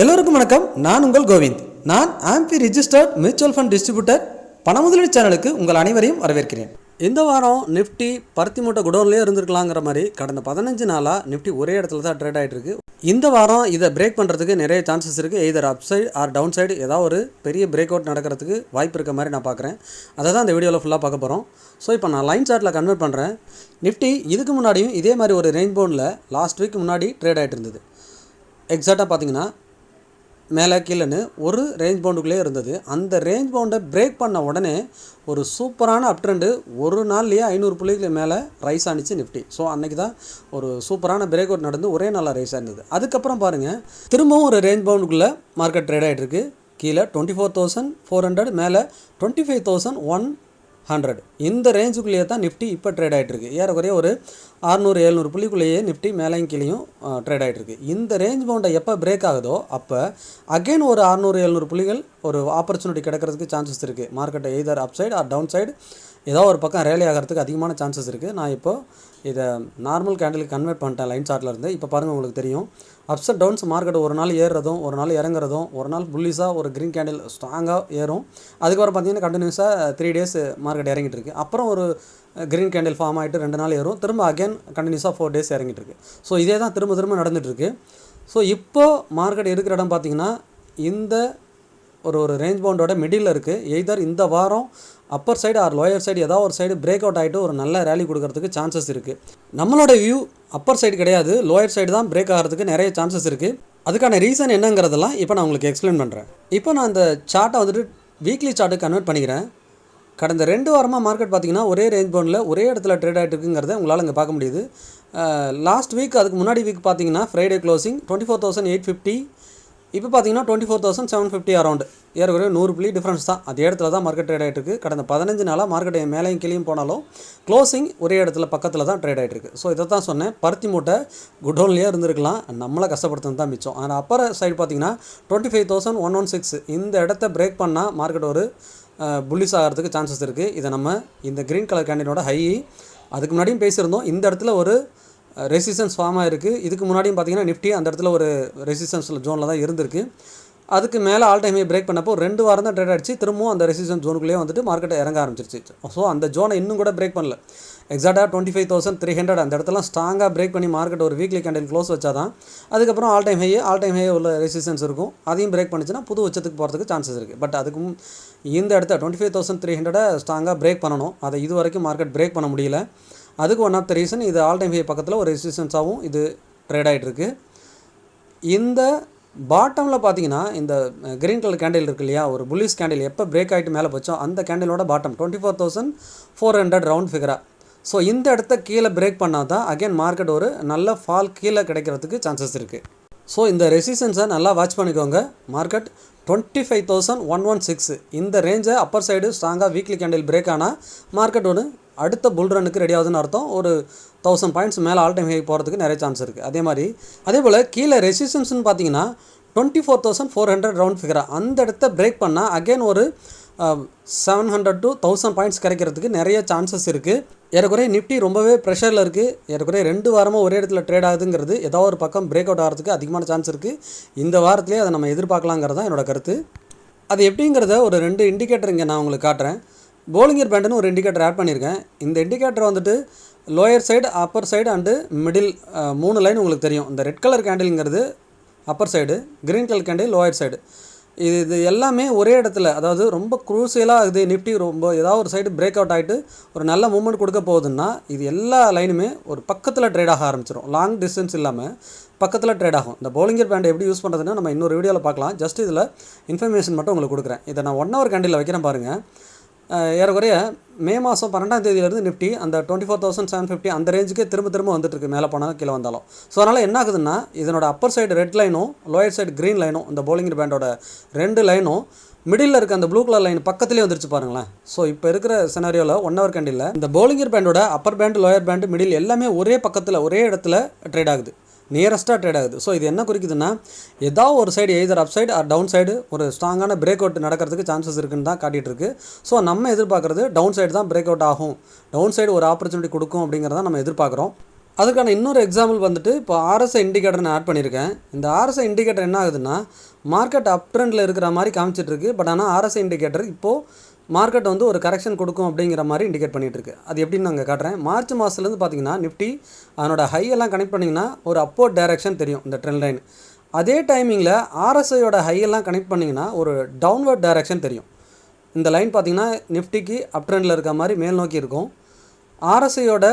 எல்லோருக்கும் வணக்கம். நான் உங்கள் கோவிந்த். நான் AMFI registered mutual fund distributor பண முதலீடு சேனலுக்கு உங்கள் அனைவரையும் வரவேற்கிறேன். இந்த வாரம் நிஃப்டி பருத்தி மூட்டை குடோன்லேயே இருந்திருக்கலாங்கிற மாதிரி கடந்த பதினஞ்சு நாளாக நிஃப்டி ஒரே இடத்துல தான் ட்ரேட் ஆகிட்டு இருக்கு. இந்த வாரம் இதை பிரேக் பண்ணுறதுக்கு நிறைய சான்சஸ் இருக்குது either up side or down side ஏதாவது ஒரு பெரிய பிரேக் அவுட் நடக்கிறதுக்கு வாய்ப்பு இருக்க மாதிரி நான் பார்க்குறேன். அதை தான் இந்த வீடியோவில் ஃபுல்லாக பார்க்க போகிறோம் ஸோ இப்போ நான் லைன் சார்ட்டில் கன்வெர்ட் பண்ணுறேன் நிஃப்டி இதுக்கு முன்னாடியும் இதே மாதிரி ஒரு ரேஞ்ச் லாஸ்ட் வீக் முன்னாடி ட்ரேட் ஆகிட்டு இருந்தது. எக்ஸாக்டாக பார்த்தீங்கன்னா மேலே கீழேன்னு ஒரு ரேஞ்ச் பவுண்டுக்குள்ளே இருந்தது. அந்த ரேஞ்ச் பவுண்டை பிரேக் பண்ண உடனே ஒரு சூப்பரான அப் ட்ரெண்டு ஒரு நாள்லேயே ஐநூறு புள்ளிக்கு மேலே ரைஸ் ஆனிச்சு நிஃப்டி ஸோ அன்றைக்கி தான் ஒரு சூப்பரான பிரேக் அவுட் நடந்து ஒரே நாளில் ரைஸ் ஆயிருந்தது. அதுக்கப்புறம் பாருங்கள் திரும்பவும் ஒரு ரேஞ்ச் பவுண்டுக்குள்ளே மார்க்கெட் ட்ரேட் ஆகிட்டு இருக்கு. கீழே twenty four thousand four hundred மேலே twenty five thousand one hundred இந்த ரேஞ்சுக்குள்ளேயே தான் நிஃப்டி இப்போ ட்ரேட் ஆகிட்டு இருக்கு ஏறக்குறைய ஒரு அறுநூறு எழுநூறு புள்ளிக்குள்ளேயே நிஃப்டி மேலையும் கீழேயும் ட்ரேட் ஆகிட்டுருக்கு இந்த ரேஞ்ச் பவுண்டை எப்போ பிரேக் ஆகுதோ அப்போ அகைன் ஒரு அறுநூறு எழுநூறு புள்ளிகள் ஒரு ஆப்பர்ச்சுனிட்டி கிடைக்கிறதுக்கு சான்சஸ் இருக்குது மார்க்கெட்டை either up side or down side ஏதோ ஒரு பக்கம் ரேலி ஆகிறதுக்கு அதிகமான சான்சஸ் இருக்குது நான் இப்போ இதை நார்மல் கேண்டிலுக்கு கன்வெர்ட் பண்ணிட்டேன் லைன் சார்ட்டில் இருந்து. இப்போ பாருங்கள் உங்களுக்கு தெரியும். அப்ஸ் அண்ட் டவுன்ஸ் மார்க்கெட் ஒரு நாள் ஏறுறதும் ஒரு நாள் இறங்குறதும் ஒரு நாள் புல்லிஸாக ஒரு க்ரீன் கேண்டில் ஸ்ட்ராங்காக ஏறும். அதுக்கப்புறம் பார்த்தீங்கன்னா கண்டினியூஸாக த்ரீ டேஸ் மார்க்கெட் இறங்கிட்டு இருக்கு. அப்புறம் ஒரு க்ரீன் கேண்டில் ஃபார்ம் ஆகிட்டு ரெண்டு நாள் ஏறும். திரும்ப அகைன் கண்டினியூஸாக ஃபோர் டேஸ் இறங்கிட்டு இருக்கு. ஸோ இதே தான் திரும்ப திரும்ப நடந்துகிட்ருக்கு ஸோ இப்போது மார்க்கெட் இருக்கிற இடம் பார்த்திங்கன்னா இந்த ஒரு ஒரு ரேஞ்ச் பவுண்டோட மிடில் இருக்குது எய்தர் இந்த வாரம் upper side or lower side ஏதாவது ஒரு சைடு பிரேக் அவுட் ஆகிட்டு ஒரு நல்ல ரேலி கொடுக்கறதுக்கு சான்சஸ் இருக்குது நம்மளோட வியூ அப்பர் சைடு கிடையாது லோயர் சைடு தான் பிரேக் ஆகிறதுக்கு நிறைய சான்சஸ் இருக்குது அதுக்கான ரீசன் என்னங்கிறதெல்லாம் இப்போ நான் உங்களுக்கு எக்ஸ்பிளைன் பண்ணுறேன் இப்போ நான் அந்த சார்ட்டை வந்துட்டு வீக்லி சார்ட்டு கன்வெர்ட் பண்ணிக்கிறேன். கடந்த ரெண்டு வாரமாக மார்க்கெட் பார்த்தீங்கன்னா ஒரே ரேஞ்ச் பவுண்டில் ஒரே இடத்துல ட்ரேட் ஆகிட்டு இருக்குங்கிறத உங்களால் இங்கே பார்க்க முடியுது. லாஸ்ட் வீக் அதுக்கு முன்னாடி வீக் பார்த்தீங்கன்னா Friday closing twenty four thousand eight fifty இப்போ பார்த்தீங்கன்னா twenty four thousand seven fifty around ஏறக்குறைய நூறு புள்ளி டிஃப்ரென்ஸ் தான். அதே இடத்துல தான் மார்க்கெட் ட்ரேட் ஆகிட்டு இருக்கு. கடந்த பதினஞ்சு நாளாக மார்க்கெட் மேலேயும் கீழேயும் போனாலும் க்ளோசிங் ஒரே இடத்துல பக்கத்தில் தான் ட்ரேட் ஆகிட்டு இருக்கு. ஸோ இதை தான் சொன்னேன். பருத்தி மூட்டை குடோன்லேயே இருந்திருக்கலாம். நம்மளை கஷ்டப்படுத்துறது தான் மிச்சம். ஆனால் அப்பர் சைடு பார்த்தீங்கன்னா twenty five thousand one one six இந்த இடத்த பிரேக் பண்ணால் மார்க்கெட் ஒரு புல்லிஸ் ஆகிறதுக்கு சான்சஸ் இருக்குது இதை நம்ம இந்த க்ரீன் கலர் கேண்டினோட ஹை அதுக்கு முன்னாடியும் பேசியிருந்தோம். இந்த இடத்துல ஒரு ரெசிஸ்டன்ஸ் ஃபார்ம் ஆகிருக்கு இதுக்கு முன்னாடியும் பார்த்தீங்கன்னா நிஃப்டி அந்த இடத்துல ஒரு ரெசிஸ்டன்ஸ் ஜோனில் தான் இருந்திருக்கு. அதுக்கு மேலே ஆல் டைம் பிரேக் பண்ணப்போ ரெண்டு வாரம் தான் ட்ரேட் ஆகிடுச்சு திரும்பவும் அந்த ரெசிஸ்டன்ஸ் ஜோனுக்குள்ளேயே வந்துட்டு மார்க்கெட்டை இறங்க ஆரம்பிச்சிருச்சு. ஸோ அந்த ஜோனை இன்னும் கூட பிரேக் பண்ணல. எக்ஸாக்டாக twenty five thousand three hundred அந்த இடத்துல ஸ்ட்ராங்காக பிரேக் பண்ணி மார்க்கெட் ஒரு வீக்லி கேண்டில் க்ளோஸ் வச்சா தான் அதுக்கப்புறம் all time high all time high உள்ள ரெசிஸ்டன்ஸ் இருக்கும். அதையும் பிரேக் பண்ணிச்சுன்னா புது உச்சத்துக்கு போகிறதுக்கு சான்சஸ் இருக்குது பட் அதுக்கும் இந்த இடத்த டுவெண்ட்டி ஃபைவ் தௌசண்ட் த்ரீ ஹண்ட்ரடை ஸ்ட்ராங்காக பிரேக் பண்ணணும். அதை இது வரைக்கும் மார்க்கெட் பிரேக் பண்ண முடியல. அதுக்கு ஒன் ஆஃப் த ரீசன் இது ஆல் டைம் ஹை பக்கத்தில் ஒரு ரெசிஸ்டன்ஸாகவும் இது ட்ரேட் ஆகிட்டு இந்த பாட்டமில் பார்த்தீங்கன்னா இந்த க்ரீன் கலர் கேண்டில் இருக்கு இல்லையா ஒரு புல்லிஸ் கேண்டில் எப்போ பிரேக் ஆகிட்டு மேலே போச்சோ அந்த கேண்டிலோட bottom twenty four thousand four hundred round ஃபிகராக so இந்த இடத்த கீழே பிரேக் பண்ணால் தான் அகைன் மார்க்கெட் ஒரு நல்ல ஃபால் கீழே கிடைக்கிறதுக்கு சான்சஸ் இருக்குது ஸோ இந்த ரெசிஸ்டன்ஸை நல்லா வாட்ச் பண்ணிக்கோங்க. Market twenty five thousand one one six இந்த ரேஞ்சை அப்பர் சைடு ஸ்ட்ராங்காக வீக்லி கேண்டில் பிரேக் ஆனால் மார்க்கெட் ஒன்று அடுத்த புல் ரன்னுக்கு ரெடி ஆகுதுன்னு அர்த்தம். ஒரு தௌசண்ட் பாயிண்ட்ஸ் மேலே ஆல் டைம் ஹை போகிறதுக்கு நிறைய சான்ஸ் இருக்குது அதே மாதிரி அதே போல் கீழே ரெசிஸ்டன்ஸ்னு பார்த்தீங்கன்னா twenty four thousand four hundred round ஃபிகரா அந்த இடத்த பிரேக் பண்ணால் அகைன் ஒரு seven hundred to thousand points கிடைக்கிறதுக்கு நிறைய சான்சஸ் இருக்குது ஏறக்குறைய நிஃப்டி ரொம்பவே ப்ரெஷரில் இருக்குது ஏறக்குறைய ரெண்டு வாரமாக ஒரே இடத்துல ட்ரேட் ஆகுதுங்கிறது ஏதோ ஒரு பக்கம் பிரேக் அவுட் ஆகிறதுக்கு அதிகமான சான்ஸ் இருக்குது இந்த வாரத்திலே அதை நம்ம எதிர்பார்க்கலாங்கிறது தான் என்னோட கருத்து. அது எப்படிங்கிறத ஒரு ரெண்டு இண்டிகேட்டர் இங்கே நான் உங்களுக்கு காட்டுறேன். போலிங்கர் பேண்டுன்னு ஒரு இண்டிகேட்டர் ஆட் பண்ணியிருக்கேன் இந்த இண்டிகேட்டர் வந்துட்டு lower side upper side and middle மூணு லைன் உங்களுக்கு தெரியும். இந்த red colour கேண்டில்ங்கிறது upper side green colour candle lower side இது இது எல்லாமே ஒரே இடத்துல அதாவது ரொம்ப குரூசியலாக இது நிஃப்டி ரொம்ப ஏதாவது ஒரு சைடு பிரேக் அவுட் ஆகிட்டு ஒரு நல்ல மூமெண்ட் கொடுக்க போகுதுன்னா இது எல்லா லைனுமே ஒரு பக்கத்தில் ட்ரேட் ஆக ஆரம்பிச்சிடும் லாங் டிஸ்டன்ஸ் இல்லாமல் பக்கத்தில் ட்ரேட் ஆகும். இந்த போலிங்கர் பேண்ட் எப்படி யூஸ் பண்ணுறதுன்னா நம்ம இன்னொரு வீடியோவில் பார்க்கலாம். ஜஸ்ட் இதில் இன்ஃபர்மேஷன் மட்டும் உங்களுக்கு கொடுக்குறேன். இதை நான் ஒன் ஹவர் கேண்டில் வைக்கிறேன் பாருங்கள் ஏறக்குறைய மே மாதம் பன்னெண்டாம் தேதியிலேருந்து நிஃப்டி அந்த twenty four thousand seven fifty அந்த ரேஞ்சுக்கே திரும்ப திரும்ப வந்துட்டுருக்கு மேலே போனாலும் கீழே வந்தாலும். ஸோ அதனால் என்ன ஆகுதுன்னா இதனோட அப்பர் சைடு ரெட் லைனும் லோயர் சைடு க்ரீன் லைனும் இந்த போலிங்கர் பேண்டோட ரெண்டு லைனும் மிடில் இருக்க அந்த ப்ளூ கலர் லைன் பக்கத்துலேயே வந்துருச்சு பாருங்களேன். ஸோ இப்போ இருக்கிற செனாரியோவில் ஒன் ஹவர் கண்டியில் இந்த Bollinger பேண்டோட upper band lower band middle எல்லாமே ஒரே பக்கத்தில் ஒரே இடத்துல ட்ரேட் ஆகுது. நியரஸ்ட்டாக ட்ரேட் ஆகுது. ஸோ இது என்ன குறிக்குதுன்னா ஏதாவது ஒரு side either up side or down side ஒரு ஸ்ட்ராங்கான பிரேக் அவுட் நடக்கிறதுக்கு சான்சஸ் இருக்குன்னு தான் காட்டிகிட்டு இருக்கு ஸோ நம்ம எதிர்பார்க்குறது டவுன் சைடு தான் பிரேக் அவுட் ஆகும். டவுன் சைடு ஒரு ஆப்பர்ச்சுனிட்டி கொடுக்கும் அப்படிங்கிறத நம்ம எதிர்பார்க்குறோம். அதுக்கான இன்னொரு எக்ஸாம்பிள் வந்துட்டு இப்போ ஆர்எஸ்ஐ இண்டிகேட்டர் நான் ஆட் பண்ணியிருக்கேன். இந்த ஆர்எஸ்ஐ இண்டிகேட்டர் என்ன ஆகுதுன்னா மார்க்கெட் அப் ட்ரெண்டில் இருக்கிற மாதிரி காமிச்சிட்ருக்கு பட் ஆனால் ஆர்எஸ்ஐ இண்டிகேட்டர் இப்போது மார்க்கெட் வந்து ஒரு கரெக்ஷன் கொடுக்கும் அப்படிங்கிற மாதிரி இண்டிகேட் பண்ணிட்டு இருக்கு. அது எப்படின்னு நாங்கள் காட்டுறேன். மார்ச் மாதத்துலேருந்து பார்த்தீங்கன்னா நிஃப்டி அதனோட ஹையெல்லாம் கனெக்ட் பண்ணிங்கன்னா ஒரு அப்போர்ட் டைரக்ஷன் தெரியும் இந்த ட்ரெண்ட் லைன் அதே டைமிங்கில் ஆர்எஸ்ஐயோட ஹையெல்லாம் கனெக்ட் பண்ணிங்கன்னா ஒரு டவுன்வர்ட் டைரக்ஷன் தெரியும். இந்த லைன் பார்த்தீங்கன்னா நிஃப்டிக்கு அப் ட்ரெண்டில் இருக்க மாதிரி மேல் நோக்கி இருக்கும் ஆர்எஸ்ஐயோட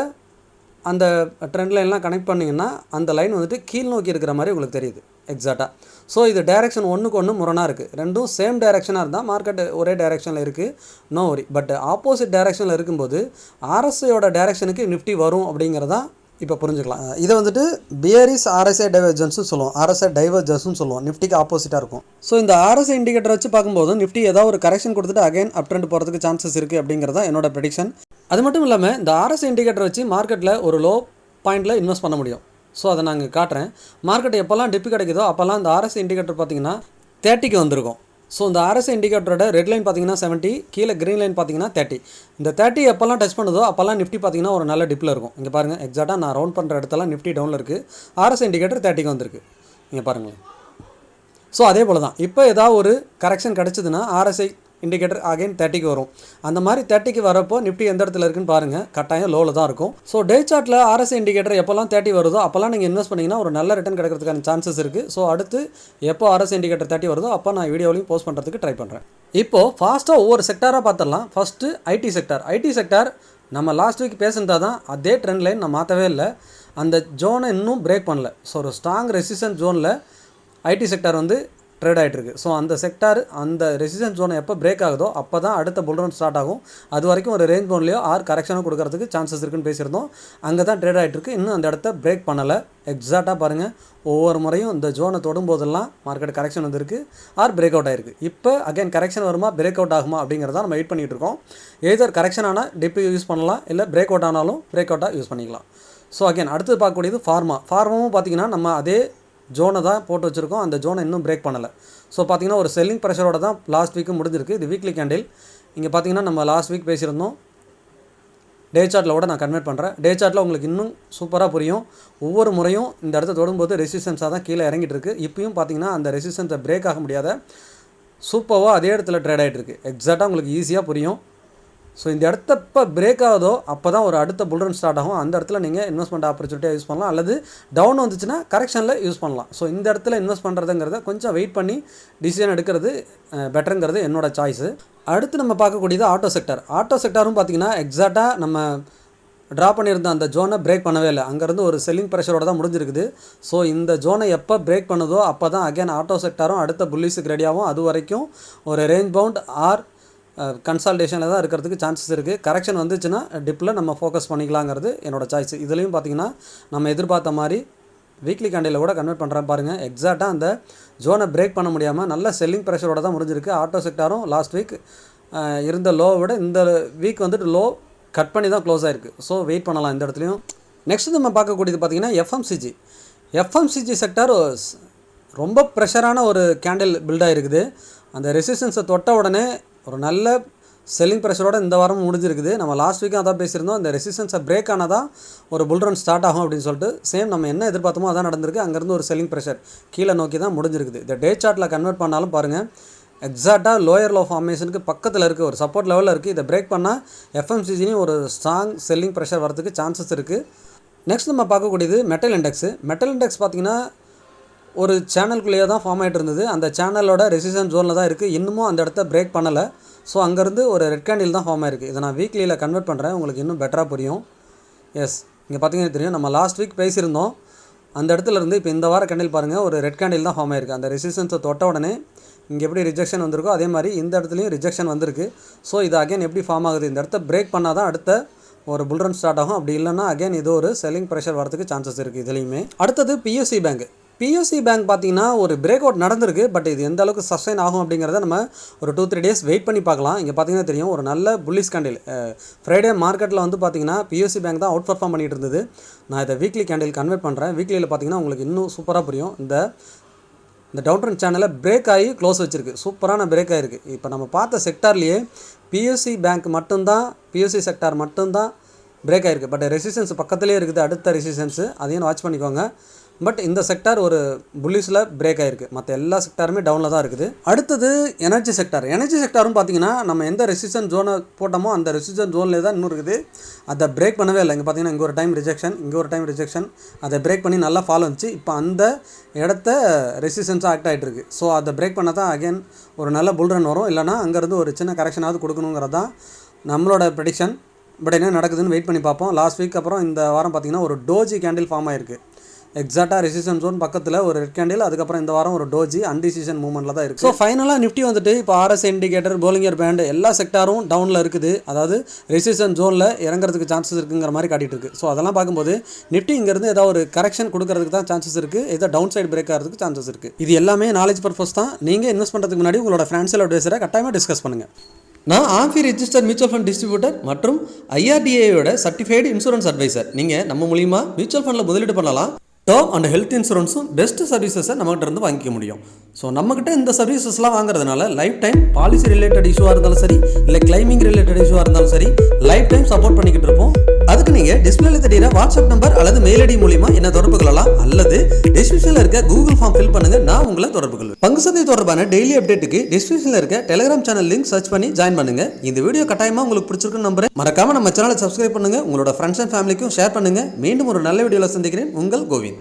அந்த ட்ரெண்ட் லைன்லாம் கனெக்ட் பண்ணிங்கன்னா அந்த லைன் வந்துட்டு கீழ் நோக்கி இருக்கிற மாதிரி உங்களுக்கு தெரியுது எக்ஸாக்டாக ஸோ இது டேரெக்ஷன் ஒன்றுக்கு ஒன்று முரணாக இருக்குது ரெண்டும் சேம் டைரக்ஷனாக இருந்தால் மார்க்கெட் ஒரே டேரெக்ஷனில் இருக்குது நோ வரி பட் ஆப்போசிட் டைரக்ஷனில் இருக்கும்போது ஆர்எஸ்ஐயோட டைரக்ஷனுக்கு நிஃப்டி வரும் அப்படிங்கிறதா இப்போ புரிஞ்சுக்கலாம். இதை வந்துட்டு பியரிஸ் ஆர்எஸ்ஐ டைவர்ஜன்ஸும் சொல்லுவோம். ஆர்எஸ்ஐ டைவர்ஜன்ஸும் சொல்லுவோம். நிஃப்டிக்கு ஆப்போசிட்டாக இருக்கும். ஸோ இந்த ஆர்எஸ்ஐ இண்டிகேட்டர் வச்சு பார்க்கும்போது நிஃப்டி ஏதாவது ஒரு கரெக்ஷன் கொடுத்துட்டு அகைன் அப் ட்ரெண்ட் போகிறதுக்கு சான்சஸ் இருக்குது அப்படிங்கிறதா என்னோட ப்ரெடிக்ஷன் அது மட்டும் இல்லாமல் இந்த ஆர்எஸ்ஐ இண்டிகேட்டர் வச்சு மார்க்கெட்டில் ஒரு லோ பாயிண்டில் இன்வெஸ்ட் பண்ண முடியும். ஸோ அதை நாங்கள் காட்டுறேன். மார்க்கெட் எப்போல்லாம் டிப்பு கிடைக்குதோ அப்போல்லாம் இந்த ஆர்எஸ்ஐ இண்டிகேட்டர் பார்த்தீங்கன்னா தேர்ட்டிக்கு வந்திருக்கும். ஸோ இந்த ஆர்எஸ்ஐ இண்டிகேட்டரோட ரெட் லைன் பார்த்தீங்கன்னா செவன்ட்டி கீழே க்ரீன் லைன் பார்த்தீங்கன்னா தேர்ட்டி இந்த தேர்ட்டி எப்போல்லாம் டச் பண்ணுதோ அப்போல்லாம் நிஃப்டி பார்த்தீங்கன்னா ஒரு நல்ல டிப்பில் இருக்கும். இங்கே பாருங்கள் எக்ஸாக்டாக நான் ரவுண்ட் பண்ணுற இடத்துல நிஃப்டி டவுனில் இருக்குது ஆர்எஸ் இண்டிகேட்டர் தேர்ட்டிக்கு வந்திருக்கு. இங்கே பாருங்களேன். ஸோ அதே போல் தான் இப்போ ஏதாவது ஒரு கரெக்ஷன் கிடச்சிதுன்னா ஆர்எஸ்ஐ இண்டிகேட்டர் அகைன் தேர்ட்டிக்கு வரும். அந்த மாதிரி தேர்ட்டிக்கு வரப்போ நிஃப்டி எந்த இடத்துல இருக்குன்னு பாருங்கள் கட்டாயம் லோவில் தான் இருக்கும். ஸோ டே சார்ட்டில் ஆர்எஸ் இண்டிகேட்டர் எப்போல்லாம் தேர்ட்டி வருதோ அப்போல்லாம் நீங்கள் இன்வெஸ்ட் பண்ணிங்கன்னா ஒரு நல்ல ரிட்டர்ன் கிடைக்கிறதுக்கான சான்சஸ் இருக்குது ஸோ அடுத்து எப்போ ஆர்எஸ் இண்டிகேட்டர் தேர்ட்டி வருதோ அப்போ நான் வீடியோலையும் போஸ்ட் பண்ணுறதுக்கு ட்ரை பண்ணுறேன் இப்போது ஃபாஸ்ட்டாக ஒவ்வொரு செக்டாராக பார்த்துடலாம். First IT sector IT sector நம்ம லாஸ்ட் வீக் பேசுனதா தான் அதே ட்ரெண்ட் லைன் நான் மாற்றவே இல்லை. அந்த ஜோனை இன்னும் பிரேக் பண்ணல. ஸோ ஒரு ஸ்ட்ராங் ரெசிஸ்டன்ஸ் ஜோனில் ஐடி செக்டார் வந்து ட்ரேட் ஆகிட்டு இருக்கு ஸோ அந்த செக்டார் அந்த ரெசிஸ்டன்ஸ் ஜோனை எப்போ பிரேக் ஆகுதோ அப்போ தான் அடுத்த புல்ரன் ஸ்டார்ட் ஆகும். அது வரைக்கும் ஒரு ரேஞ்ச் போன்லையோ ஆர் கரெக்ஷனும் கொடுக்கறதுக்கு சான்சஸ் இருக்குன்னு பேசியிருந்தோம். அங்கே தான் ட்ரேட் ஆகிட்டு இருக்கு இன்னும் அந்த இடத்த பிரேக் பண்ணலை. எக்ஸாக்டாக பாருங்கள் ஒவ்வொரு முறையும் இந்த ஜோனை தொடும்போதெல்லாம் மார்க்கெட் கரெக்ஷன் வந்திருக்கு. ஆர் பிரேக் அவுட் ஆயிருக்கு. இப்போ அகைன் கரெக்ஷன் வருமா பிரேக் அவுட் ஆகுமா அப்படிங்கிறத நம்ம வெயிட் பண்ணிகிட்டு இருக்கோம். எதர் கரெக்ஷன் ஆனால் டிப்பு யூஸ் பண்ணலாம் இல்லை பிரேக் அவுட் ஆனாலும் பிரேக் அவுட்டாக யூஸ் பண்ணிக்கலாம். ஸோ அகைன் அடுத்து பார்க்கக்கூடியது ஃபார்மா ஃபார்மாவும் பார்த்தீங்கன்னா நம்ம அதே ஜோனை தான் போட்டு வச்சுருக்கோம். அந்த ஜோனை இன்னும் பிரேக் பண்ணலை. ஸோ பார்த்தீங்கன்னா ஒரு செல்லிங் ப்ரெஷரோட தான் லாஸ்ட் வீக்கு முடிஞ்சிருக்கு. இது வீக்லி கேண்டில் இங்கே பார்த்தீங்கன்னா நம்ம லாஸ்ட் வீக் பேசியிருந்தோம். டே சார்ட்டில் கூட நான் கன்வெர்ட் பண்ணுறேன் டே சார்ட்டில் உங்களுக்கு இன்னும் சூப்பராக புரியும். ஒவ்வொரு முறையும் இந்த இடத்த தொடும்போது ரெசிஸ்டன்ஸாக தான் கீழே இறங்கிட்டு இருக்கு. இப்பயும் பார்த்தீங்கன்னா அந்த ரெசிஸ்டன்ஸை பிரேக் ஆக முடியாத சூப்பராக அதே இடத்துல ட்ரேட் ஆகிட்டு இருக்கு. எக்ஸாக்டாக உங்களுக்கு ஈஸியாக புரியும். ஸோ இந்த இடத்த எப்போ பிரேக் ஆகுதோ அப்போ தான் ஒரு அடுத்த புல்ரன் ஸ்டார்ட் ஆகும். அந்த இடத்துல நீங்கள் இன்வெஸ்ட்மெண்ட் ஆப்பர்ச்சுனிட்டியாக யூஸ் பண்ணலாம். அல்லது டவுன் வந்துச்சுன்னா கரெக்ஷனில் யூஸ் பண்ணலாம். ஸோ இந்த இடத்துல இன்வெஸ்ட் பண்ணுறதுங்கிறத கொஞ்சம் வெயிட் பண்ணி டிசிஷன் எடுக்கிறது பெட்டருங்கிறது என்னோட சாய்ஸு அடுத்து நம்ம பார்க்கக்கூடியது ஆட்டோ செக்டர் ஆட்டோ செக்டாரும் பார்த்தீங்கன்னா எக்ஸாக்டாக நம்ம ட்ரா பண்ணியிருந்த அந்த ஜோனை பிரேக் பண்ணவே இல்லை. அங்கேருந்து ஒரு செல்லிங் ப்ரெஷரோட தான் முடிஞ்சிருக்குது. ஸோ இந்த ஜோனை எப்போ பிரேக் பண்ணுதோ அப்போ தான் அகைன் ஆட்டோ செக்டாரும் அடுத்த புல்லிஸுக்கு ரெடியாகும் அது வரைக்கும் ஒரு ரேஞ்ச் பவுண்ட் ஆர் கன்சால்டேஷனில் தான் இருக்கிறதுக்கு சான்சஸ் இருக்குது கரெக்ஷன் வந்துச்சுன்னா டிப்பில் நம்ம ஃபோக்கஸ் பண்ணிக்கலாங்கிறது என்னோட சாய்ஸ் இதுலேயும் பார்த்தீங்கன்னா நம்ம எதிர்பார்த்த மாதிரி வீக்லி கண்டையில் கூட கன்வெர்ட் பண்ணுறேன் பாருங்கள் எக்ஸாக்டாக அந்த ஜோனை பிரேக் பண்ண முடியாமல் நல்ல செல்லிங் ப்ரெஷரோட தான் முடிஞ்சிருக்கு. ஆட்டோ செக்டாரும் லாஸ்ட் வீக் இருந்த லோவை விட இந்த வீக் வந்துட்டு லோ கட் பண்ணி தான் க்ளோஸ் ஆகிருக்கு ஸோ வெயிட் பண்ணலாம் இந்த இடத்துலையும். நெக்ஸ்ட் நம்ம பார்க்கக்கூடியது பார்த்தீங்கன்னா எஃப்எம்சிஜி எஃப்எம்சிஜி செக்டார் ரொம்ப ப்ரெஷரான ஒரு கேண்டில் பில்டாக இருக்குது அந்த ரெசிஸ்டன்ஸை தொட்ட உடனே ஒரு நல்ல செல்லிங் ப்ரெஷரோட இந்த வாரம் முடிஞ்சிருக்குது. நம்ம லாஸ்ட் வீக்கும் அதான் பேசியிருந்தோம். அந்த ரெசிஸ்டன்ஸை பிரேக் ஆனாதான் ஒரு புல் ரன் ஸ்டார்ட் ஆகும் அப்படின்னு சொல்லிட்டு சேம் நம்ம என்ன எதிர்பார்த்தோமோ அதான் நடந்திருக்கு. அங்கேருந்து ஒரு செல்லிங் ப்ரெஷர் கீழே நோக்கி தான் முடிஞ்சிருக்குது. இந்த டே சார்ட்டில் கன்வெர்ட் பண்ணாலும் பாருங்கள் எக்ஸாக்டாக லோயர் லோ ஃபார்மேஷனுக்கு பக்கத்தில் இருக்குது ஒரு சப்போர்ட் லெவலில் இருக்குது இதை பிரேக் பண்ணால் எஃப்எம்சிஜினி ஒரு ஸ்ட்ராங் செல்லிங் ப்ரெஷர் வரதுக்கு சான்சஸ் இருக்குது நெக்ஸ்ட் நம்ம பார்க்கக்கூடியது மெட்டல் இண்டெக்ஸு மெட்டல் இண்டெக்ஸ் பார்த்தீங்கன்னா ஒரு சேனலுக்குள்ளேயே தான் ஃபார்ம் ஆகிட்டு இருந்தது அந்த சேனலோட ரெசிஸ்டன்ஸ் ஜோனில் தான் இருக்குது இன்னமும் அந்த இடத்த பிரேக் பண்ணலை. ஸோ அங்கேருந்து ஒரு ரெட் கேண்டில் தான் ஃபார்ம் ஆயிருக்கு. இதை நான் வீக்லியில் கன்வெர்ட் பண்ணுறேன் உங்களுக்கு இன்னும் பெட்டராக புரியும். எஸ் இங்கே பார்த்தீங்கன்னா தெரியும். நம்ம லாஸ்ட் வீக் பேசியிருந்தோம். அந்த இடத்துல இருந்து இப்போ இந்த வார கேண்டில் பாருங்கள் ஒரு ரெட் கேண்டில் தான் ஃபார்ம் ஆயிருக்கு. அந்த ரெசிஸ்டன்ஸை தொட்ட உடனே இங்கே எப்படி ரிஜெக்ஷன் வந்திருக்கோ அதே மாதிரி இந்த இடத்துலையும் ரிஜெக்ஷன் வந்திருக்கு. ஸோ இது அகைன் எப்படி ஃபார்ம் ஆகுது? இந்த இடத்த பிரேக் பண்ணால் தான் அடுத்த ஒரு புல் ரன் ஸ்டார்ட் ஆகும். அப்படி இல்லைன்னா அகைன் இது ஒரு செல்லிங் ப்ரெஷர் வரதுக்கு சான்சஸ் இருக்குது இதுலேயுமே. அடுத்தது பிஎஸ்சி பேங்க் பியூசி பேங்க் பார்த்தீங்கன்னா ஒரு பிரேக் அவுட் நடந்திருக்கு பட் இது எந்த அளவுக்கு சஸ்டைன் ஆகும் அப்படிங்கிறத நம்ம ஒரு டூ த்ரீ டேஸ் வெயிட் பண்ணி பார்க்கலாம். இங்கே பார்த்தீங்கன்னா தெரியும் ஒரு நல்ல புல்லிஸ் கேண்டில் ஃப்ரைடே மார்க்கெட்டில் வந்து பார்த்தீங்கன்னா பிஎஸ்சி பேங்க் தான் அவுட் பர்ஃபார்ம் பண்ணிட்டு இருந்தது. நான் இதை வீக்லி கேண்டில் கன்வெர்ட் பண்ணுறேன் வீக்லியில் பார்த்தீங்கன்னா உங்களுக்கு இன்னும் சூப்பராக புரியும். இந்த இந்த டவுன்ட்ரன் சேனலை பிரேக் ஆகி க்ளோஸ் வச்சிருக்கு. சூப்பரான பிரேக் ஆகிருக்கு இப்போ நம்ம பார்த்த செக்டார்லேயே பிஎஸ்சி பேங்க் மட்டும்தான் பியூசி செக்டார் மட்டும்தான் பிரேக் ஆகிருக்கு பட் ரெசிஸ்டன்ஸ் பக்கத்துலேயே இருக்குது. அடுத்த ரெசிஸ்டன்ஸு அதையும் வாட்ச் பண்ணிக்கோங்க. பட் இந்த செக்டார் ஒரு புல்லிஸில் பிரேக் ஆயிருக்கு. மற்ற எல்லா செக்டாருமே டவுனில் தான் இருக்குது. அடுத்தது எனர்ஜி செக்டார் எனர்ஜி செக்டாரும் பார்த்தீங்கன்னா நம்ம எந்த ரெசிஸ்டன் ஜோனை போட்டோமோ அந்த ரெசிஸ்டன் ஜோன்லேயே தான் இன்னும் இருக்குது. அதை பிரேக் பண்ணவே இல்லை. இங்கே பார்த்தீங்கன்னா இங்கே ஒரு டைம் ரிஜெக்ஷன் இங்கே ஒரு டைம் ரிஜெக்ஷன் அதை பிரேக் பண்ணி நல்லா ஃபாலோ வந்துச்சு. இப்போ அந்த இடத்த ரெசிஸ்டன்ஸாக ஆக்ட் ஆகிட்டு இருக்கு ஸோ அதை பிரேக் பண்ணால் தான் அகைன் ஒரு நல்ல புல்ரன் வரும். இல்லைனா அங்கேருந்து ஒரு சின்ன கரெக்ஷனாவது கொடுக்கணுங்கிறது தான் நம்மளோட ப்ரெடிக்ஷன் பட் என்ன நடக்குதுன்னு வெயிட் பண்ணி பார்ப்போம். லாஸ்ட் வீக் அப்புறம் இந்த வாரம் பார்த்தீங்கன்னா ஒரு டோஜி கேண்டில் ஃபார்ம் ஆயிருக்கு. எக்ஸாக்டாக ரிசிஷன் ஜோன் பக்கத்தில் ஒரு ரெட் கேண்டில் அதுக்கப்புறம் இந்த வாரம் ஒரு டோஜி அன்டிசிஷன் மூவ்மெண்ட்டில் தான் இருக்குது ஸோ ஃபைனலாக நிஃப்டி வந்துட்டு இப்போ ஆர்எஸ் இண்டிகேட்டர் போலிங்கர் பேண்ட் எல்லா செக்டாரும் டவுனில் இருக்குது. அதாவது ரிசிஷன் ஜோனில் இறங்குறதுக்கு சான்சஸ் இருக்குங்கிற மாதிரி காட்டிட்டு இருக்கு. ஸோ அதெல்லாம் பார்க்கும்போது நிஃப்டி இங்கேருந்து ஏதாவது ஒரு கரெக்ஷன் கொடுக்கறதுக்கு தான் சான்சஸ் இருக்குது ஏதோ டவுன் சைடு பிரேக் ஆகிறதுக்கு சான்சஸ் இருக்குது இது எல்லாமே நாலேஜ் பர்பஸ் தான். நீங்கள் இன்வெஸ்ட் பண்ணுறதுக்கு முன்னாடி உங்களோட ஃபினான்ஷியல் அட்வைசரை கட்டாயமாக டிஸ்கஸ் பண்ணுங்கள் நான் AMFI register mutual fund distributor மற்றும் ஐஆர்டிஏயோட சர்டிஃபைடு இன்சூரன்ஸ் அட்வைசர் நீங்கள் நம்ம மூலியமாக மியூச்சுவல் ஃபண்டில் முதலீடு பண்ணலாம். டேர்ம் அண்ட் ஹெல்த் இன்சூரன்ஸும் பெஸ்ட் சர்வீசஸை நம்மகிட்ட இருந்து வாங்கிக்க முடியும். ஸோ நம்மக்கிட்ட இந்த சர்வீசஸ்லாம் வாங்குறதுனால லைஃப் டைம் பாலிசி ரிலேட்டட் இஷ்யூவாக இருந்தாலும் சரி இல்லை கிளைமிங் ரிலேட்டட் இஷ்யூவாக இருந்தாலும் சரி லைஃப் டைம் சப்போர்ட் பண்ணிக்கிட்டு இருப்போம். அதுக்கு நீங்கள் டிஸ்பிளேல தெரியிற வாட்ஸ்அப் நம்பர் அல்லது மெயில் ஐடி என்ன தொடர்பு கொள்ளலாம் அல்லது டிஸ்கிரிப்ஷனில் இருக்க கூகுள் ஃபார்ம் ஃபில் பண்ணுங்க நான் உங்களை தொடர்பு கொள்வேன். பங்கு சந்தை தொடர்பான டெய்லி அப்டேட்டுக்கு டிஸ்கிரிப்ஷனில் இருக்க டெலிகிராம் சேனல் லிங்க் சர்ச் பண்ணி ஜாயின் பண்ணுங்க. இந்த வீடியோ கட்டாயமாக உங்களுக்கு பிடிச்சிருக்குன்னு நம்புறேன். மறக்காம நம்ம சேனலை சப்ஸ்கிரைப் பண்ணுங்க உங்களோட ஃப்ரெண்ட்ஸ் அண்ட் ஃபேமிலிக்கும் ஷேர் பண்ணுங்க. மீண்டும் ஒரு நல்ல வீடியோவில் சந்திக்கிறேன். உங்கள் கோவிந்த்.